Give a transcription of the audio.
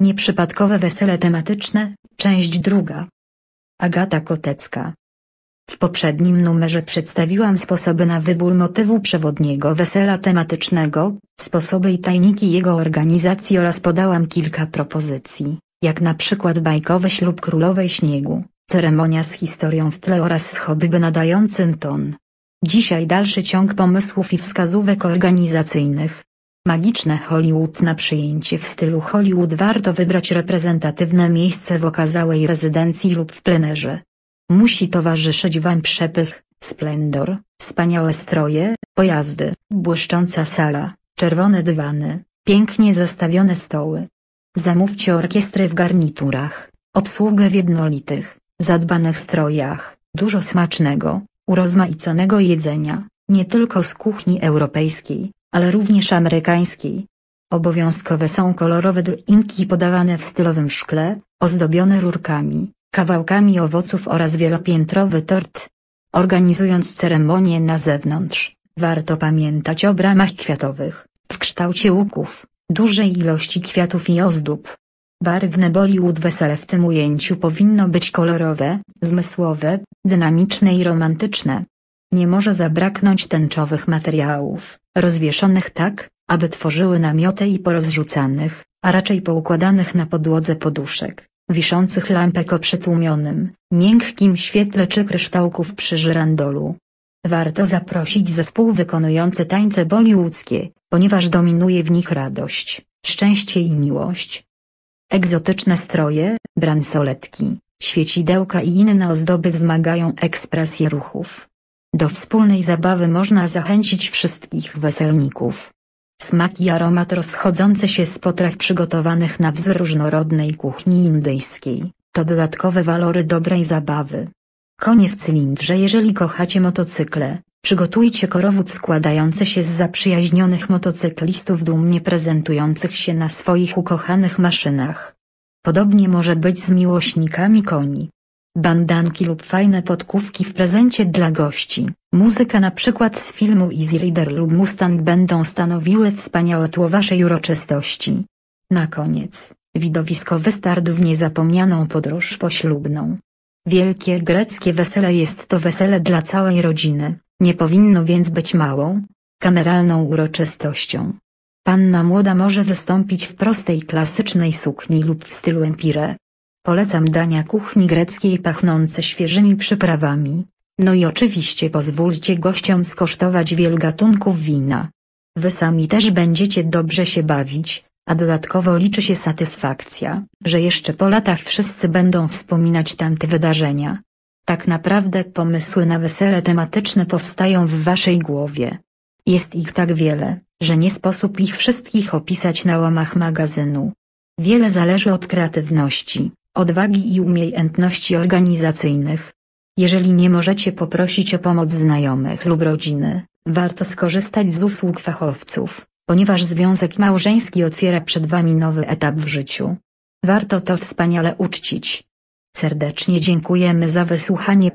Nieprzypadkowe wesele tematyczne, część druga. Agata Kotecka. W poprzednim numerze przedstawiłam sposoby na wybór motywu przewodniego wesela tematycznego, sposoby i tajniki jego organizacji oraz podałam kilka propozycji, jak na przykład bajkowy ślub królowej śniegu, ceremonia z historią w tle oraz schody nadającym ton. Dzisiaj dalszy ciąg pomysłów i wskazówek organizacyjnych. Magiczne Hollywood na przyjęcie w stylu Hollywood warto wybrać reprezentatywne miejsce w okazałej rezydencji lub w plenerze. Musi towarzyszyć wam przepych, splendor, wspaniałe stroje, pojazdy, błyszcząca sala, czerwone dywany, pięknie zastawione stoły. Zamówcie orkiestry w garniturach, obsługę w jednolitych, zadbanych strojach, dużo smacznego, urozmaiconego jedzenia, nie tylko z kuchni europejskiej, ale również amerykańskiej. Obowiązkowe są kolorowe drinki podawane w stylowym szkle, ozdobione rurkami, kawałkami owoców oraz wielopiętrowy tort. Organizując ceremonię na zewnątrz, warto pamiętać o bramach kwiatowych, w kształcie łuków, dużej ilości kwiatów i ozdób. Barwne Bollywood wesele w tym ujęciu powinno być kolorowe, zmysłowe, dynamiczne i romantyczne. Nie może zabraknąć tęczowych materiałów, rozwieszonych tak, aby tworzyły namioty i porozrzucanych, a raczej poukładanych na podłodze poduszek, wiszących lampek o przytłumionym, miękkim świetle czy kryształków przy żyrandolu. Warto zaprosić zespół wykonujący tańce bollywoodzkie, ponieważ dominuje w nich radość, szczęście i miłość. Egzotyczne stroje, bransoletki, świecidełka i inne ozdoby wzmagają ekspresję ruchów. Do wspólnej zabawy można zachęcić wszystkich weselników. Smak i aromat rozchodzące się z potraw przygotowanych na wzór różnorodnej kuchni indyjskiej, to dodatkowe walory dobrej zabawy. Konie w cylindrze Jeżeli kochacie motocykle, przygotujcie korowód składający się z zaprzyjaźnionych motocyklistów dumnie prezentujących się na swoich ukochanych maszynach. Podobnie może być z miłośnikami koni. Bandanki lub fajne podkówki w prezencie dla gości, muzyka na przykład z filmu Easy Rider lub Mustang będą stanowiły wspaniałe tło waszej uroczystości. Na koniec, widowiskowy start w niezapomnianą podróż poślubną. Wielkie greckie wesele jest to wesele dla całej rodziny, nie powinno więc być małą, kameralną uroczystością. Panna młoda może wystąpić w prostej klasycznej sukni lub w stylu empire. Polecam dania kuchni greckiej pachnące świeżymi przyprawami, no i oczywiście pozwólcie gościom skosztować wielu gatunków wina. Wy sami też będziecie dobrze się bawić, a dodatkowo liczy się satysfakcja, że jeszcze po latach wszyscy będą wspominać tamte wydarzenia. Tak naprawdę pomysły na wesele tematyczne powstają w waszej głowie. Jest ich tak wiele, że nie sposób ich wszystkich opisać na łamach magazynu. Wiele zależy od kreatywności, odwagi i umiejętności organizacyjnych. Jeżeli nie możecie poprosić o pomoc znajomych lub rodziny, warto skorzystać z usług fachowców, ponieważ związek małżeński otwiera przed Wami nowy etap w życiu. Warto to wspaniale uczcić. Serdecznie dziękujemy za wysłuchanie